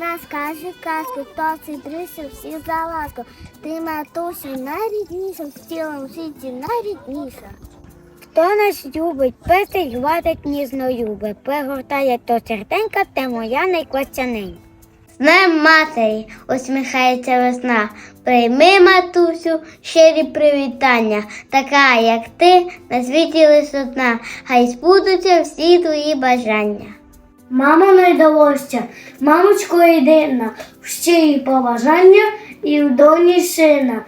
розкажи казку, хто цитрися всіх за ласку. Ти матуся найрідніша, в цілому світі найрідніша. Хто нас любить, пестить, гладить ніжно любить, пригортає то серденька, те моя найкостяненька. З Днем матері усміхається весна. Прийми, матусю, щирі привітання, така, як ти, на світі лиш одна, хай збудуться всі твої бажання. Мамо найдалося, мамочко єдина, щирі побажання і в доні сина.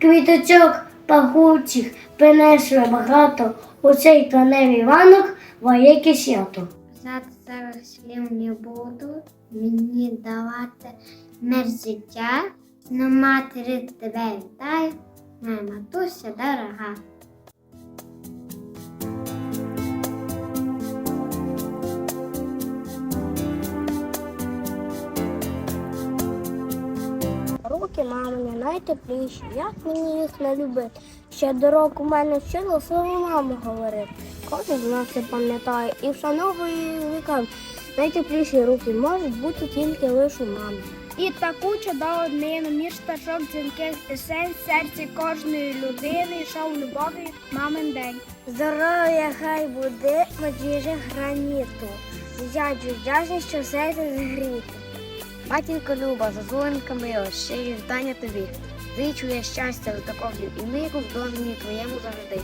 Квіточок пахучих принесли багато у цей травневий ранок воєке свято. Зараз слів не буду мені давати мир життя, но матері тебе вітаю, моя матуся дорога. Руки мамині найтепліші, як мені їх не любити. Ще до року мене вчила свою маму говорити. Кожен з нас це пам'ятає і вшановує вікам. Найтепліші руки можуть бути тільки лише у мами. І таку чудову днину між пташок дзвінких пісень в серці кожної людини йшов любові мамин день. Здоров'я хай буде подіже граніту. Дядю вдячний, що серце згріти. Матінко Люба, зазуленька мила, щирі вітання тобі. Зичу я щастя такого і миру в домі твоєму завжди.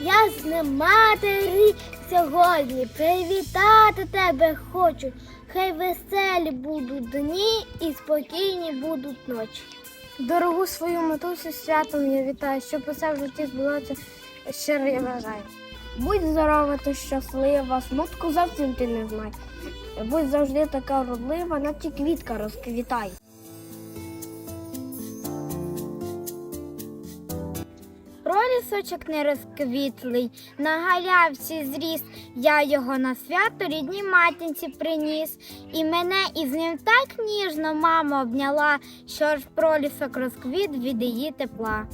Я з ним матері сьогодні привітати тебе хочу. Хай веселі будуть дні і спокійні будуть ночі. Дорогу свою матусю святом я вітаю, щоб усе в житті збулося щиро я бажаю. Будь здорова та щаслива, смутку зовсім ти не знай. Будь завжди така вродлива, наче квітка розквітай. Пролісочок не розквітлий, на галявці зріс. Я його на свято рідній матінці приніс. І мене із ним так ніжно мама обняла, що ж пролісок розквіт від її тепла.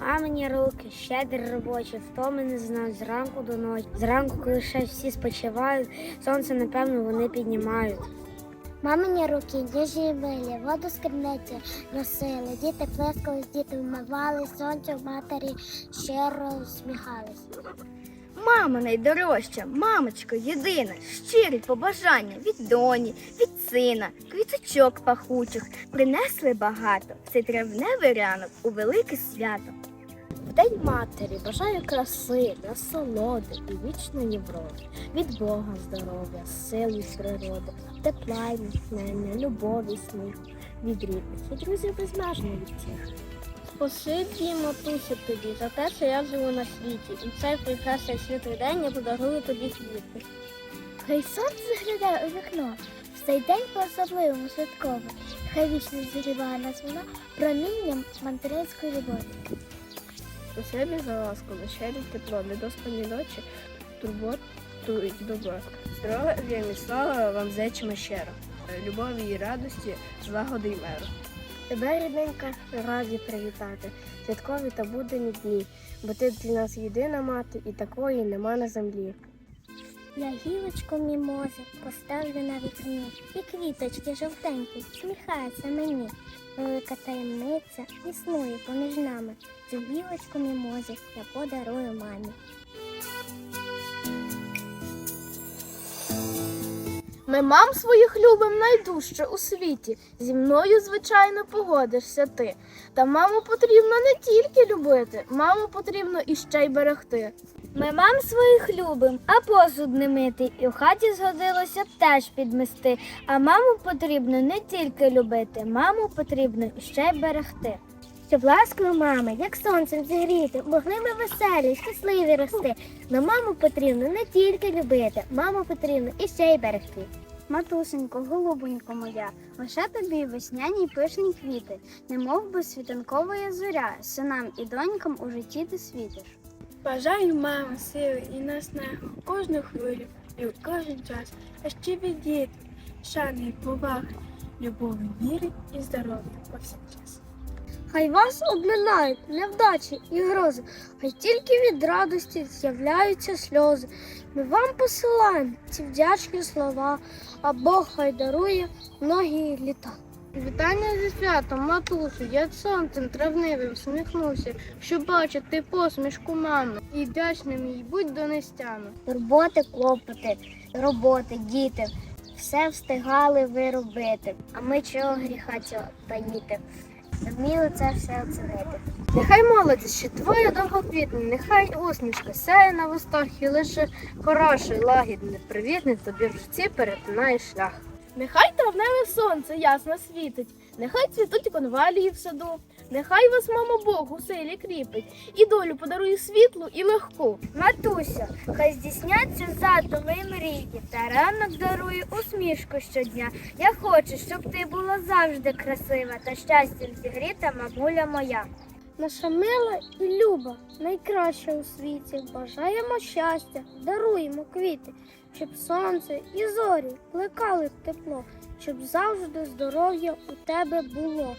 Мамині руки, щедрі робочі, втоми не знають зранку до ночі. Зранку, коли ще всі спочивають, сонце, напевно, вони піднімають. Мамині руки діжі милі, воду з криниці носили, діти плескались, діти вмивали, сонце в матері щиро усміхались. Мама найдорожча, мамочко єдина, щирі побажання від доні, від сина, квіточок пахучих принесли багато. Цей травневий ранок у велике свято. В День матері бажаю краси, насолоди і вічної вроди, від Бога здоров'я, сили природи, тепла й натхнення, любові, сміху, від рідних і друзів безмежно від всіх. Спасибі, матусю, тобі за те, що я живу на світі, і цей прекрасний світлий день я подарую тобі квіти. Хай сонце заглядає у вікно, в цей день по-особливому святково. Хай вічно зігріває нас вона промінням материнської любові. Спасибі за ласку, щирі тепло, недоспані ночі, турботу і добро. Здоров'я і слава вам зечимо щиро. Любові і радості, злагоди й миру. Тебе, рідненька, раді привітати, святкові та будені дні, бо ти для нас єдина мати, і такої нема на землі. Я гілочку мімози поставлю на вікні, і квіточки жовтенькі сміхаються мені. Велика таємниця існує поміж нами. Цю гілочку мімози я подарую мамі. Ми мам своїх любим найдужче у світі. Зі мною, звичайно, погодишся ти. Та маму потрібно не тільки любити, маму потрібно іще й берегти. Ми мам своїх любим, а посуд не мити, і в хаті згодилося теж підмести. А маму потрібно не тільки любити, маму потрібно іще й берегти. Щоб ласкою мами, як сонцем зігріти, могли ми веселі, щасливі рости. Но маму потрібно не тільки любити, маму потрібно і ще й берегти. Матусенько, голубонько моя, лише тобі весняні й пишні квіти, немов би світанкова зоря, синам і донькам у житті ти світиш. Бажаю мами сили і наснагу кожну хвилю і в кожен час, а ще від дітей, шани і поваги, любові, віри і здоров'я повсякчас. Хай вас обминають невдачі і грози, хай тільки від радості з'являються сльози. Ми вам посилаємо ці вдячні слова, а Бог хай дарує многі літа. Вітання зі святом, матусю, я сонцем травневим всміхнуся, щоб бачити посмішку мами і вдячним їй будь донестями. Турботи, клопоти, роботи, діти. Все встигали ви робити, а ми чого гріха цього таїти. Вміли це все оцінити. Нехай молодість ще твоя довгоквітне, нехай усмішка сяє на вустах і лише хороший, лагідний, привітний тобі в житті перетинає шлях. Нехай травневе сонце ясно світить, нехай цвітуть конвалії в саду, нехай вас, мамо Бог, у селі кріпить, і долю подарує світлу і легку. Матуся, хай здійсняться задуми і мрії, та ранок дарує усмішку щодня. Я хочу, щоб ти була завжди красива та щастям зігріта, мамуля моя. Наша мила і люба, найкраща у світі. Бажаємо щастя, даруємо квіти, щоб сонце і зорі плекали тепло, щоб завжди здоров'я у тебе було.